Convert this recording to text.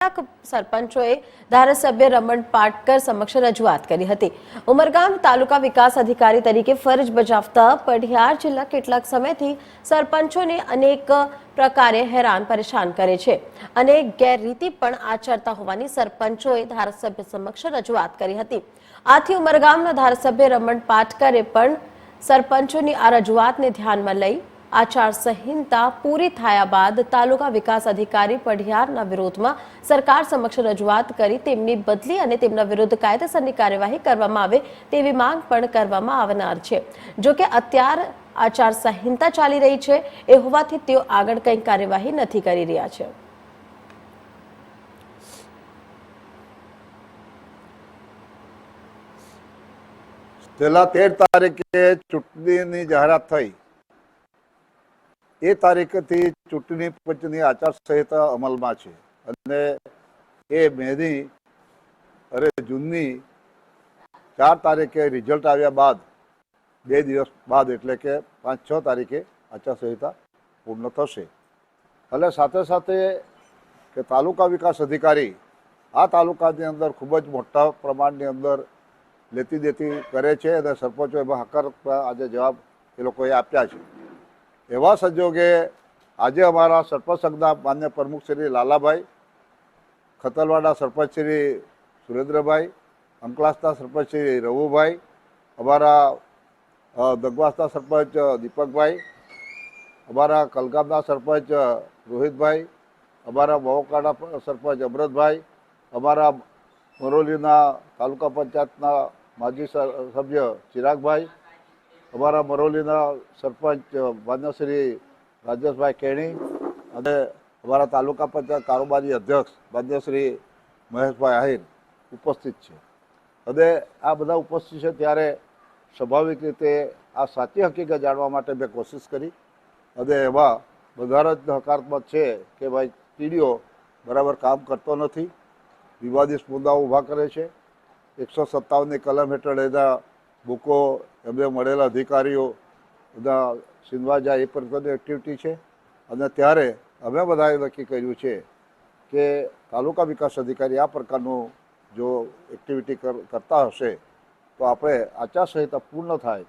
સરપંચોએ ધારાસભ્ય રમણ પાટકર સમક્ષ રજૂઆત કરી હતી. ઉમરગામ તાલુકા વિકાસ અધિકારી તરીકે ફરજ બજાવતા પઢિયાર જિલ્લા કેટલાક સમયથી સરપંચોને અનેક પ્રકારે હેરાન પરેશાન કરે છે અને ગેરરીતિ પણ આચરતા હોવાની સરપંચોએ ધારાસભ્ય સમક્ષ રજૂઆત કરી હતી. આથી ઉમરગામના ધારાસભ્ય રમણ પાટકરે પણ સરપંચોની આ રજૂઆતને ધ્યાનમાં લઈ આચાર સંહિતા પૂરી થયા બાદ તાલુકા વિકાસ અધિકારી પઢિયારના વિરોધમાં સરકાર સમક્ષ રજૂઆત કરી તેમની બદલી અને તેમના વિરુદ્ધ કાયદેસરની કાર્યવાહી કરવામાં આવે તેવી માંગ પણ કરવામાં આવનાર છે. જો કે અત્યાર આચાર સંહિતા ચાલી રહી છે, એ હોવાથી તેઓ આગળ કંઈ કાર્યવાહી નથી કરી રહ્યા છે. છેલ્લા તેર તારીખે ચૂંટણીની જાહેરાત થઈ. એ તારીખથી ચૂંટણી પંચની આચારસંહિતા અમલમાં છે. અને એ મેની અરે જૂનની ચાર તારીખે રિઝલ્ટ આવ્યા બાદ, બે દિવસ બાદ એટલે કે પાંચ છ તારીખે આચારસંહિતા પૂર્ણ થશે. એટલે સાથે સાથે કે તાલુકા વિકાસ અધિકારી આ તાલુકાની અંદર ખૂબ જ મોટા પ્રમાણની અંદર લેતી દેતી કરે છે અને સરપંચો એમાં હકારાત્મક આજે જવાબ એ લોકોએ આપ્યા છે. એવા સંજોગે આજે અમારા સરપંચ સંઘના માન્ય પ્રમુખ શ્રી લાલાભાઈ ખતલવાડા સરપંચ શ્રી સુરેન્દ્રભાઈ, અંકલાસના સરપંચ શ્રી રવુભાઈ, અમારા દગવાસના સરપંચ દીપકભાઈ, અમારા કલગામના સરપંચ રોહિતભાઈ, અમારા મહોકાના સરપંચ અમરતભાઈ, અમારા મરોલીના તાલુકા પંચાયતના માજી સભ્ય ચિરાગભાઈ અમારા મરોલીના સરપંચ માન્ય રાજેશભાઈ કેણી અને અમારા તાલુકા પંચાયત કારોબારી અધ્યક્ષ માન્ય મહેશભાઈ આહિર ઉપસ્થિત છે. અને આ બધા ઉપસ્થિત છે ત્યારે સ્વાભાવિક રીતે આ સાચી હકીકત જાણવા માટે મેં કોશિશ કરી. અને એમાં બધા જ હકારાત્મક છે કે ભાઈ ટીડીઓ બરાબર કામ કરતો નથી. વિવાદિત મુદ્દાઓ ઊભા કરે છે. એકસો સત્તાવનની કલમ હેઠળ એના બુકો, એમને મળેલા અધિકારીઓ, બધા સિંધવા જાય એ પ્રકારની એક્ટિવિટી છે. અને ત્યારે અમે બધાએ નક્કી કર્યું છે કે તાલુકા વિકાસ અધિકારી આ પ્રકારનું જો એક્ટિવિટી કર- કરતા હશે, તો આપણે આચારસંહિતા પૂર્ણ થાય.